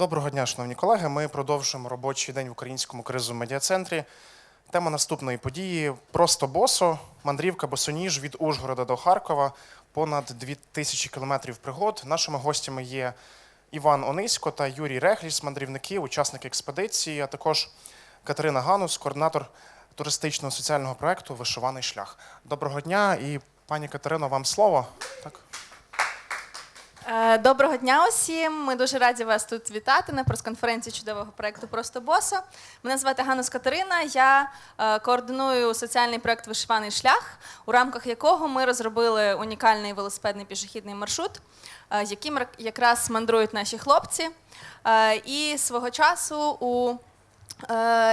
Доброго дня, шановні колеги. Ми продовжуємо робочий день в українському кризовому медіа-центрі. Тема наступної події просто босо, мандрівка босоніж від Ужгорода до Харкова, понад 2000 кілометрів пригод. Нашими гостями є Іван Онисько та Юрій Рехліс, мандрівники, учасники експедиції, а також Катерина Ганус, координатор туристичного соціального проекту Вишиваний шлях. Доброго дня і пані Катерино, вам слово. Так. Е, Доброго дня усім. Ми дуже раді вас тут вітати на прес-конференції чудового проекту Просто босо. Мене звати Ганус Катерина. Я е, координую соціальний проект Вишиваний шлях, у рамках якого ми розробили унікальний велосипедний пішохідний маршрут, е, яким якраз мандрують наші хлопці. І свого часу у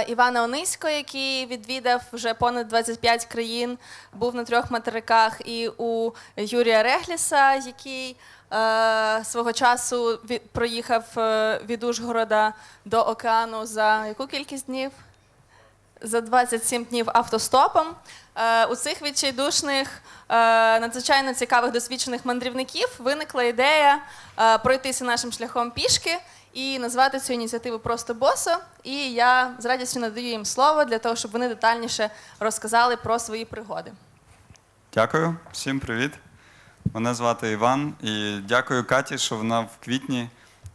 Івана Онисько, який відвідав вже понад 25 країн, був на трьох материках, і у Юрія Регліса, який е, свого часу ві- проїхав е, від Ужгорода до океану за яку кількість днів? За 27 днів автостопом. Е, у цих відчайдушних, е, надзвичайно цікавих досвідчених мандрівників виникла ідея пройтися нашим шляхом пішки і назвати цю ініціативу просто босо. І я з радістю надаю їм слово для того, щоб вони детальніше розказали про свої пригоди. Дякую, всім привіт. Мене звати Іван і дякую Каті, що вона в квітні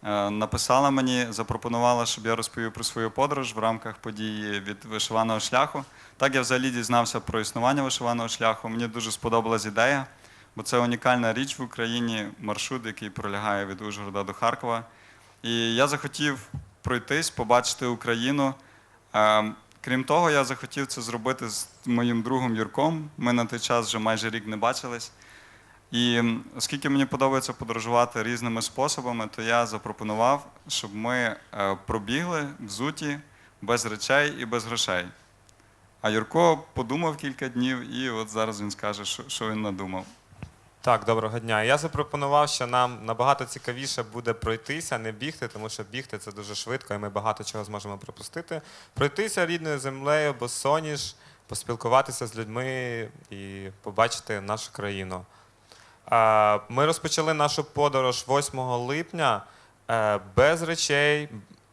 е, написала мені, запропонувала, щоб я розповів про свою подорож в рамках події від вишиваного шляху. Так я взагалі дізнався про існування вишиваного шляху. Мені дуже сподобалась ідея, бо це унікальна річ в Україні, маршрут, який пролягає від Ужгорода до Харкова. І я захотів пройтись, побачити Україну. Е, Крім того, я захотів це зробити з моїм другом Юрком. Ми на той час вже майже рік не бачились. І оскільки мені подобається подорожувати різними способами, то я запропонував, щоб ми е, пробігли взуті без речей і без грошей. А Юрко подумав кілька днів, і от зараз він скаже, що він надумав. Так, доброго дня. Я запропонував, що нам набагато цікавіше буде пройтися, не бігти, тому що бігти це дуже швидко, і ми багато чого зможемо пропустити. Пройтися рідною землею, босоніж, поспілкуватися з людьми і побачити нашу країну. Ми розпочали нашу подорож 8 липня е, без речей.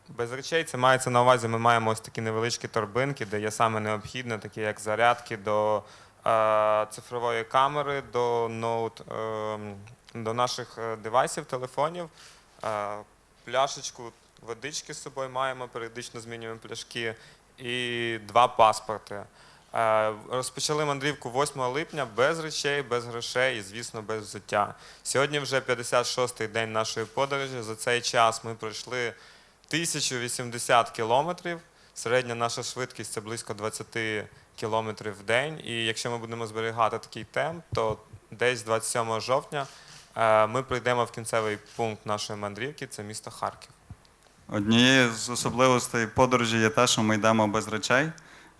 Без речей це мається на увазі. Ми маємо ось такі невеличкі торбинки, де є саме необхідне, такі як зарядки до е, цифрової камери, до ноут, е, до наших е, девайсів, телефонів. Пляшечку водички з собою маємо, періодично змінюємо пляшки, і два паспорти. Розпочали мандрівку 8 липня без речей, без грошей і, звісно, без взуття. Сьогодні вже 56-й день нашої подорожі. За цей час ми пройшли 1080 кілометрів. Середня наша швидкість це близько 20 кілометрів в день. І якщо ми будемо зберігати такий темп, то десь 27 жовтня е, ми прийдемо в кінцевий пункт нашої мандрівки це місто Харків. Однією з особливостей подорожі є те, що ми йдемо без речей.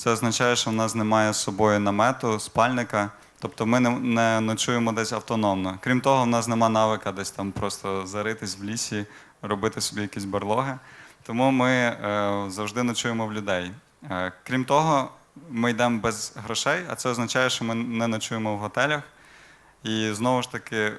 Це означає, що в нас немає з собою намету, спальника. Тобто ми не, не ночуємо десь автономно. Крім того, в нас нема навика десь там просто заритись в лісі, робити собі якісь барлоги. Тому ми е, завжди ночуємо в людей. Е, крім того, ми йдемо без грошей, а це означає, що ми не ночуємо в готелях. І знову ж таки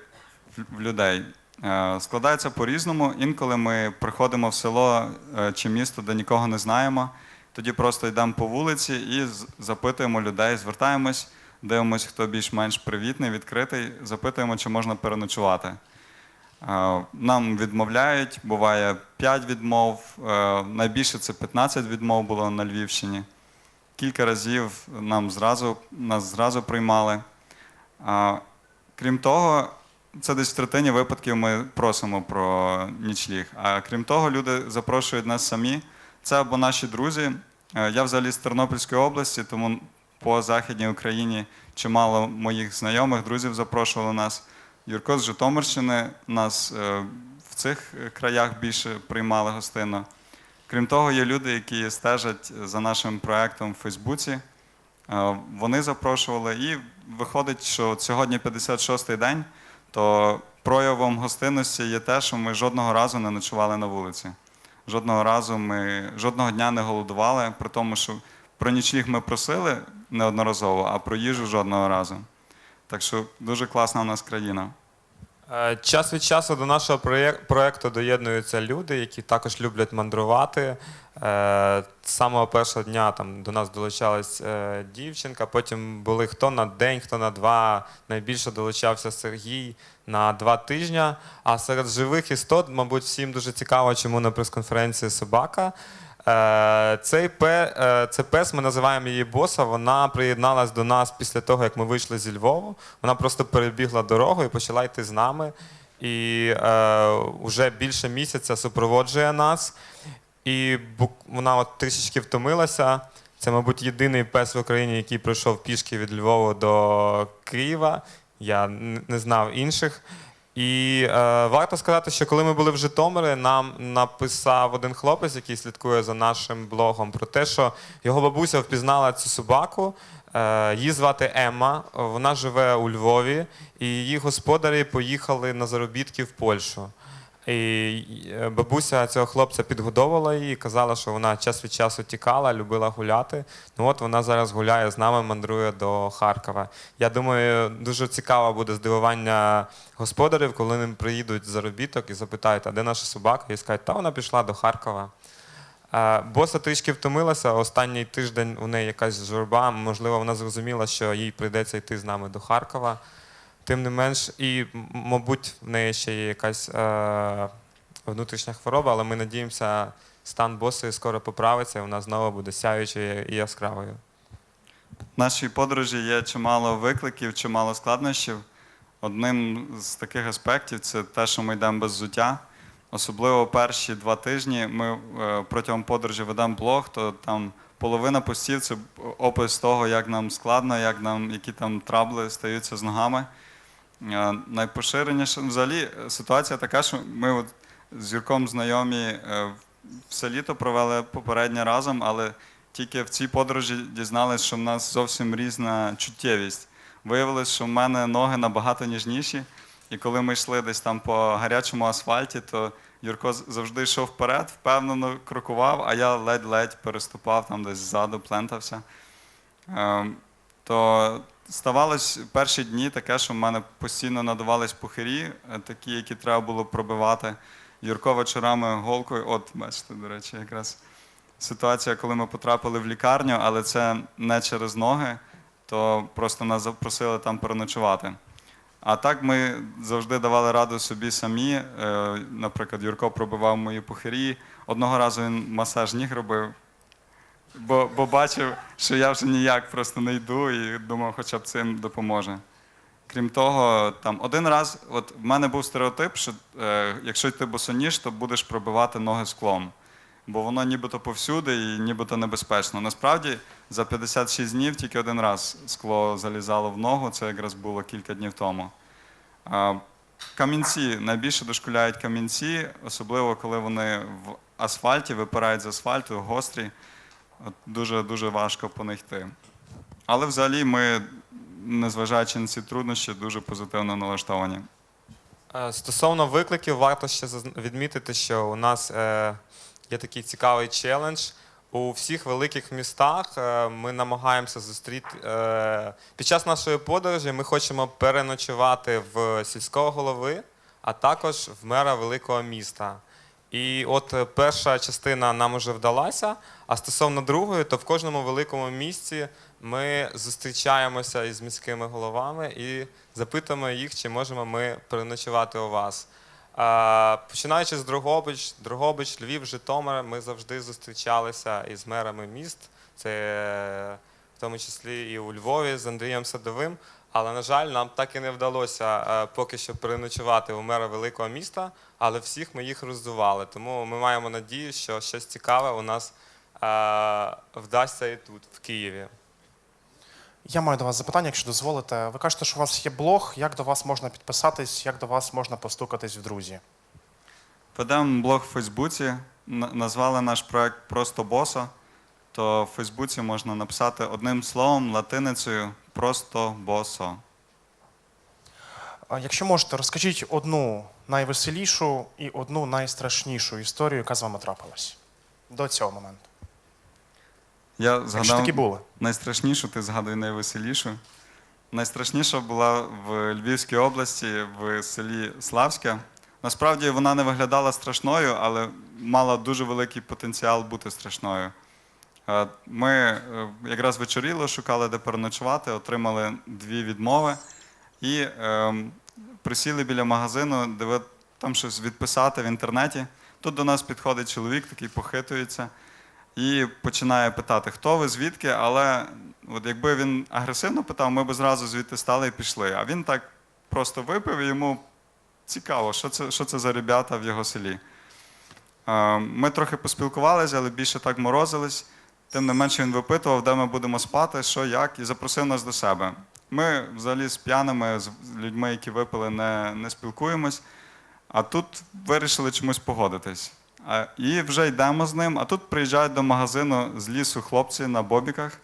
в- людей. Е, Складається по-різному. Інколи ми приходимо в село е, чи місто, де нікого не знаємо. Тоді просто йдемо по вулиці і запитуємо людей, звертаємось, дивимося, хто більш-менш привітний, відкритий, запитуємо, чи можна переночувати. Е, Нам відмовляють, буває 5 відмов, е, найбільше це 15 відмов було на Львівщині. Кілька разів нам зразу, нас зразу приймали. Крім того, це десь в третині випадків ми просимо про нічліг. А крім того, люди запрошують нас самі. Це або наші друзі. Е, Я взагалі з Тернопільської області, тому по Західній Україні чимало моїх знайомих, друзів запрошували нас. Юрко з Житомирщини нас е, в цих краях більше приймали гостинно. Крім того, є люди, які стежать за нашим проектом в Фейсбуці. Е, Вони запрошували, і виходить, що сьогодні 56-й день, то проявом гостинності є те, що ми жодного разу не ночували на вулиці. Жодного разу ми жодного дня не голодували, при тому, що про нічліг ми просили неодноразово, а про їжу жодного разу. Так що дуже класна у нас країна. Е, Час від часу до нашого проєк- проєкту доєднуються люди, які також люблять мандрувати. Е, З самого першого дня там, до нас долучалась е, дівчинка, потім були хто на день, хто на два. Найбільше долучався Сергій на два тижні. А серед живих істот, мабуть, всім дуже цікаво, чому на прес-конференції собака. Е, Цей е, це пес, ми називаємо її боса. Вона приєдналась до нас після того, як ми вийшли зі Львову. Вона просто перебігла дорогу і почала йти з нами. І е, вже більше місяця супроводжує нас. І вона от трішечки втомилася. Це, мабуть, єдиний пес в Україні, який пройшов пішки від Львова до Києва. Я не знав інших. І е, варто сказати, що коли ми були в Житомирі, нам написав один хлопець, який слідкує за нашим блогом, про те, що його бабуся впізнала цю собаку. Е, її звати Емма, вона живе у Львові, і її господарі поїхали на заробітки в Польщу. І е, бабуся цього хлопця підгодовувала її, казала, що вона час від часу тікала, любила гуляти. Ну от вона зараз гуляє з нами, мандрує до Харкова. Я думаю, дуже цікаве буде здивування господарів, коли вони приїдуть заробіток і запитають, а де наша собака? І скажуть, та вона пішла до Харкова. Е, Боса трішки втомилася. Останній тиждень у неї якась журба. Можливо, вона зрозуміла, що їй прийдеться йти з нами до Харкова. Тим не менш, і, мабуть, в неї ще є якась е, внутрішня хвороба, але ми надіємося, стан босої скоро поправиться, і вона знову буде сяючою і яскравою. В нашій подорожі є чимало викликів, чимало складнощів. Одним з таких аспектів це те, що ми йдемо без взуття. Особливо перші два тижні ми е, протягом подорожі ведемо блог, то там половина постів це опис того, як нам складно, як нам, які там трабли стаються з ногами. Е, Найпоширеніше взагалі е, ситуація така, що ми от з Юрком знайомі е, все літо провели попереднє разом, але тільки в цій подорожі дізналися, що в нас зовсім різна чуттєвість. Виявилось, що в мене ноги набагато ніжніші, і коли ми йшли десь там по гарячому асфальті, то Юрко завжди йшов вперед, впевнено крокував, а я ледь-ледь переступав там десь ззаду, плентався. Ем, То ставалось перші дні таке, що в мене постійно надавались пухирі, е, такі, які треба було пробивати. Юрко вечорами голкою, от бачите, до речі, якраз ситуація, коли ми потрапили в лікарню, але це не через ноги, то просто нас запросили там переночувати. А так ми завжди давали раду собі самі. Е, Наприклад, Юрко пробивав мої пухирі. Одного разу він масаж ніг робив, бо, бо бачив, що я вже ніяк просто не йду і думав, хоча б цим допоможе. Крім того, там один раз, от в мене був стереотип, що е, якщо йти босоніж, то будеш пробивати ноги склом. Бо воно нібито повсюди і нібито небезпечно. Насправді за 56 днів тільки один раз скло залізало в ногу, це якраз було кілька днів тому. А, Камінці найбільше дошкуляють камінці, особливо коли вони в асфальті випирають з асфальту, гострі. Дуже дуже важко по. Але взагалі ми, незважаючи на ці труднощі, дуже позитивно налаштовані. Е, Стосовно викликів, варто ще відмітити, що у нас е, є такий цікавий челендж. У всіх великих містах е, ми намагаємося зустріти. Під час нашої подорожі ми хочемо переночувати в сільського голови, а також в мера великого міста. І от е, перша частина нам уже вдалася, а стосовно другої, то в кожному великому місті ми зустрічаємося із міськими головами і запитуємо їх, чи можемо ми переночувати у вас. Починаючи з Дрогобич, Дрогобич, Львів, Житомир, ми завжди зустрічалися із мерами міст. Це е, в тому числі і у Львові з Андрієм Садовим. Але, на жаль, нам так і не вдалося е, поки що переночувати у мера великого міста, але всіх ми їх роздували. Тому ми маємо надію, що щось цікаве у нас е, вдасться і тут, в Києві. Я маю до вас запитання, якщо дозволите. Ви кажете, що у вас є блог. Як до вас можна підписатись, як до вас можна постукатись в друзі? Ведемо блог в Фейсбуці, назвали наш проект Просто Босо. То в Фейсбуці можна написати одним словом, латиницею Просто Босо. А Якщо можете, розкажіть одну найвеселішу і одну найстрашнішу історію, яка з вами трапилась до цього моменту. Я Якщо згадав такі були. найстрашнішу, ти згадуй найвеселішу. Найстрашніша була в Львівській області, в селі Славське. Насправді вона не виглядала страшною, але мала дуже великий потенціал бути страшною. Е, Ми е, якраз вечоріло, шукали, де переночувати, отримали дві відмови і ем, присіли біля магазину, де там щось відписати в інтернеті. Тут до нас підходить чоловік, такий похитується і починає питати, хто ви, звідки, але от якби він агресивно питав, ми б зразу звідти стали і пішли. А він так просто випив і йому цікаво, що це, що це за ребята в його селі. Е, Ми трохи поспілкувалися, але більше так морозились. Тим не менше він випитував, де ми будемо спати, що, як, і запросив нас до себе. Ми взагалі з п'яними, з людьми, які випили, не, не спілкуємось. А тут вирішили чомусь погодитись. А, і вже йдемо з ним. А тут приїжджають до магазину з лісу хлопці на бобіках.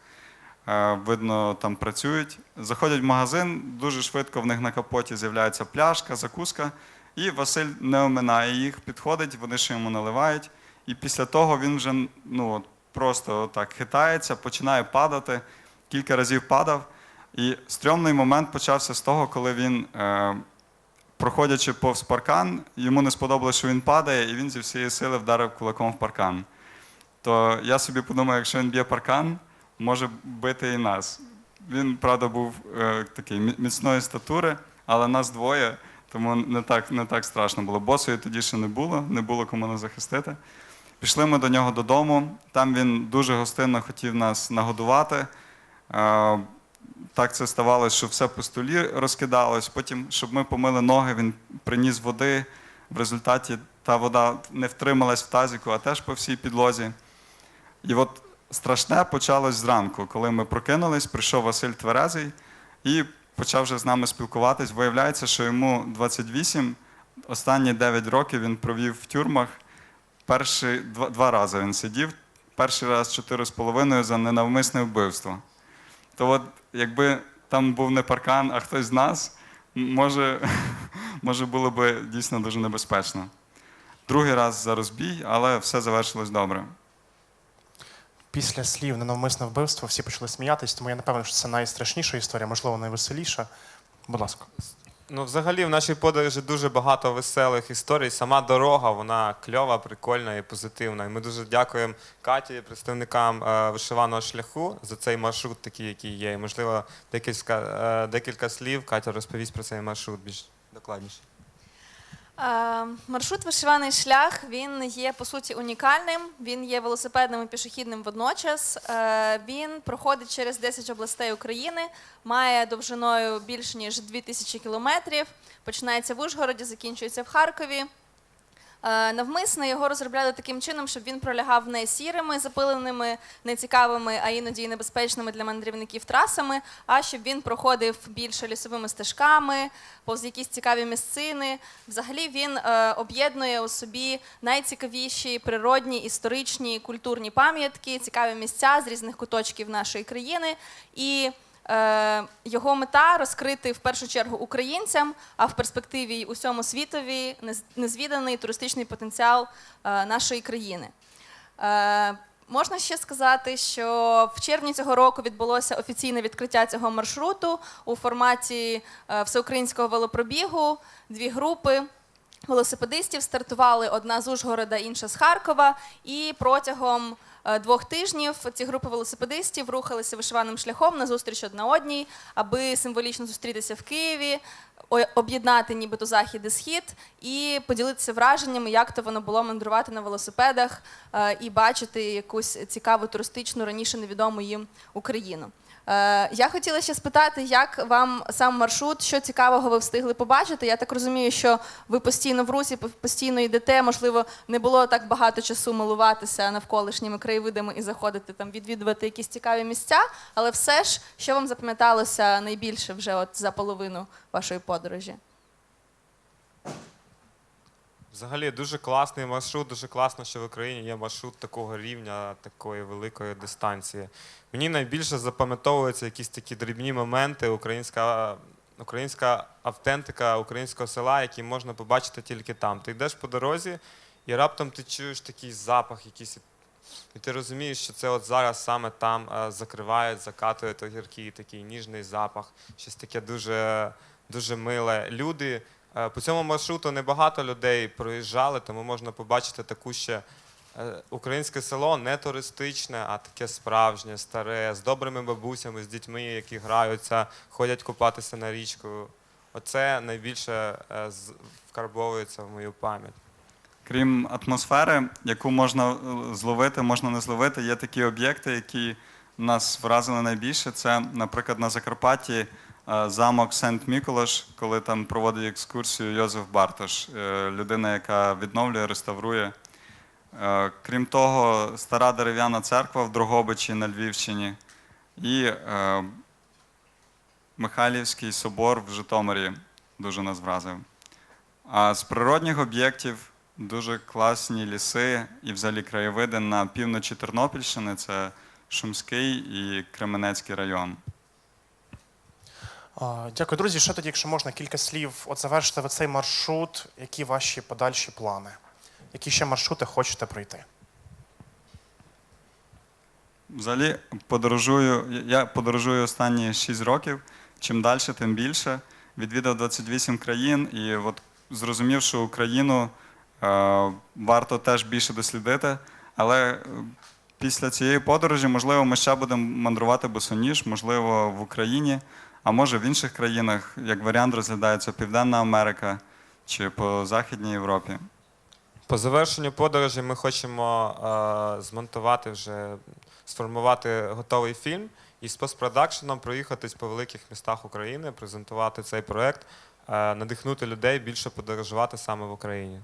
Е, Видно, там працюють. Заходять в магазин, дуже швидко в них на капоті з'являється пляшка, закуска. І Василь не оминає їх, підходить, вони ще йому наливають. І після того він вже ну, просто так хитається, починає падати. Кілька разів падав. І стрьомний момент почався з того, коли він, е, проходячи повз паркан, йому не сподобалось, що він падає, і він зі всієї сили вдарив кулаком в паркан. То я собі подумав, якщо він б'є паркан, може бити і нас. Він, правда, був е, такий міцної статури, але нас двоє, тому не так, не так страшно було. Босої тоді ще не було, не було кому нас захистити. Пішли ми до нього додому. Там він дуже гостинно хотів нас нагодувати. Е, так це ставалося, що все по столі розкидалось. Потім, щоб ми помили ноги, він приніс води. В результаті та вода не втрималась в тазіку, а теж по всій підлозі. І от страшне почалось зранку, коли ми прокинулись, прийшов Василь Тверезий і почав вже з нами спілкуватись. Виявляється, що йому 28, останні 9 років він провів в тюрмах. Перший, два, два рази він сидів, перший раз 4,5 за ненавмисне вбивство. То от якби там був не паркан, а хтось з нас, може, може було би дійсно дуже небезпечно. Другий раз за розбій, але все завершилось добре. Після слів ненавмисне вбивство всі почали сміятись, тому я напевно, що це найстрашніша історія, можливо, найвеселіша. Будь ласка. Ну, взагалі, в нашій подорожі дуже багато веселих історій. Сама дорога, вона кльова, прикольна і позитивна. І ми дуже дякуємо Каті, представникам е, вишиваного шляху за цей маршрут, такий, який є. І, можливо, декілька, е, декілька слів Катя розповість про цей маршрут більш докладніше. Е, Маршрут вишиваний шлях він є по суті унікальним. Він є велосипедним і пішохідним водночас. Е, Він проходить через 10 областей України, має довжиною більш ніж 2000 кілометрів. Починається в Ужгороді, закінчується в Харкові. Е, Навмисно його розробляли таким чином, щоб він пролягав не сірими, запиленими, нецікавими, а іноді і небезпечними для мандрівників трасами, а щоб він проходив більше лісовими стежками, повз якісь цікаві місцини. Взагалі він е, об'єднує у собі найцікавіші природні, історичні, культурні пам'ятки, цікаві місця з різних куточків нашої країни. І Його мета розкрити в першу чергу українцям, а в перспективі й усьому світові нез- незвіданий туристичний потенціал е, нашої країни. Е, Можна ще сказати, що в червні цього року відбулося офіційне відкриття цього маршруту у форматі е, всеукраїнського велопробігу. Дві групи велосипедистів стартували одна з Ужгорода, інша з Харкова. І протягом е, двох тижнів ці групи велосипедистів рухалися вишиваним шляхом на зустріч одна одній, аби символічно зустрітися в Києві, об'єднати нібито захід і схід і поділитися враженнями, як то воно було мандрувати на велосипедах е, і бачити якусь цікаву туристичну раніше невідому їм Україну. Е, Я хотіла ще спитати, як вам сам маршрут, що цікавого ви встигли побачити. Я так розумію, що ви постійно в русі, постійно йдете. Можливо, не було так багато часу милуватися навколишніми краєвидами і заходити там, відвідувати якісь цікаві місця. Але все ж, що вам запам'яталося найбільше вже от за половину вашої подорожі? Взагалі дуже класний маршрут, дуже класно, що в Україні є маршрут такого рівня, такої великої дистанції. Мені найбільше запам'ятовуються якісь такі дрібні моменти, українська, українська автентика українського села, які можна побачити тільки там. Ти йдеш по дорозі, і раптом ти чуєш такий запах, якийсь І ти розумієш, що це от зараз саме там е, закривають, закатують огірки, такий ніжний запах, щось таке дуже, дуже миле. Люди по цьому маршруту небагато людей проїжджали, тому можна побачити таку ще е, українське село не туристичне, а таке справжнє, старе, з добрими бабусями, з дітьми, які граються, ходять купатися на річку. Оце найбільше е, вкарбовується в мою пам'ять. Крім атмосфери, яку можна е, зловити, можна не зловити, є такі об'єкти, які нас вразили найбільше. Це, наприклад, на Закарпатті е, замок Сент-Міколаш, коли там проводить екскурсію Йозеф Бартош, е, людина, яка відновлює, реставрує. Е, Крім того, стара дерев'яна церква в Дрогобичі на Львівщині і Михайлівський собор в Житомирі дуже нас вразив. А з природних об'єктів дуже класні ліси і взагалі краєвиди на півночі Тернопільщини це Шумський і Кременецький район. Дякую, друзі. Ще тоді, якщо можна, кілька слів. От завершите ви цей маршрут. Які ваші подальші плани? Які ще маршрути хочете пройти? Взагалі подорожую, я подорожую останні 6 років. Чим далі, тим більше. Відвідав 28 країн і от зрозумів, що Україну е, варто теж більше дослідити. Але е, після цієї подорожі, можливо, ми ще будемо мандрувати босоніж, можливо, в Україні, а може в інших країнах, як варіант розглядається Південна Америка чи по Західній Європі. По завершенню подорожі ми хочемо е, змонтувати вже, сформувати готовий фільм і з постпродакшеном проїхатись по великих містах України, презентувати цей проект, е, надихнути людей більше подорожувати саме в Україні.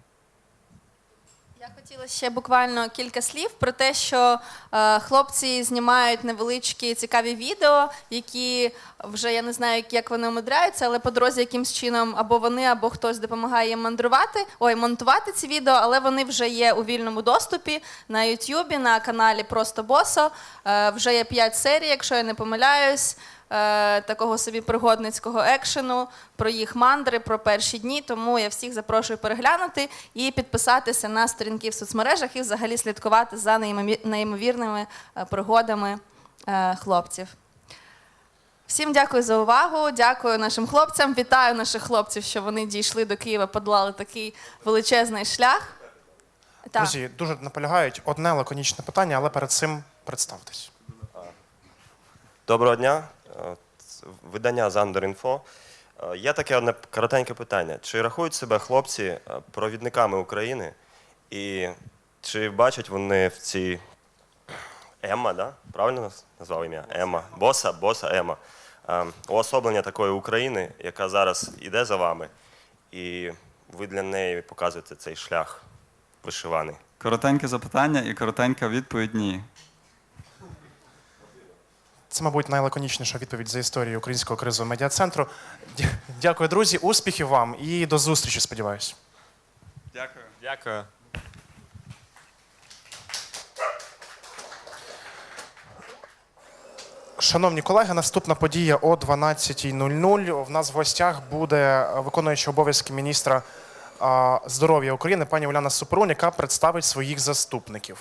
Я хотіла ще буквально кілька слів про те, що е, хлопці знімають невеличкі цікаві відео, які вже я не знаю, як- вони умудряються, але по дорозі якимсь чином або вони, або хтось допомагає їм мандрувати, ой, монтувати ці відео, але вони вже є у вільному доступі на Ютубі, на каналі Просто Босо. Е, вже є 5 серій, якщо я не помиляюсь. Е, Такого собі пригодницького екшену про їх мандри, про перші дні. Тому я всіх запрошую переглянути і підписатися на сторінки в соцмережах і взагалі слідкувати за неймовірними е, пригодами е, хлопців. Всім дякую за увагу. Дякую нашим хлопцям. Вітаю наших хлопців, що вони дійшли до Києва, подолали такий величезний шлях. Так. Друзі, дуже наполягають одне лаконічне питання, але перед цим представтесь. Доброго дня. Видання Зандерінфо. Е, Є таке одне коротеньке питання. Чи рахують себе хлопці е, провідниками України? І чи бачать вони в цій Емма, да? правильно нас назвав ім'я? Емма. Боса, боса Емма. Е, Уособлення такої України, яка зараз іде за вами, і ви для неї показуєте цей шлях вишиваний. Коротеньке запитання і коротенька відповідь ні. Це, мабуть, найлаконічніша відповідь за історію Українського кризового медіа-центру. Дякую, друзі. Успіхів вам і до зустрічі, сподіваюся. Дякую. Дякую. Шановні колеги, наступна подія о 12.00. В нас в гостях буде виконуючий обов'язки міністра здоров'я України пані Уляна Супрун, яка представить своїх заступників.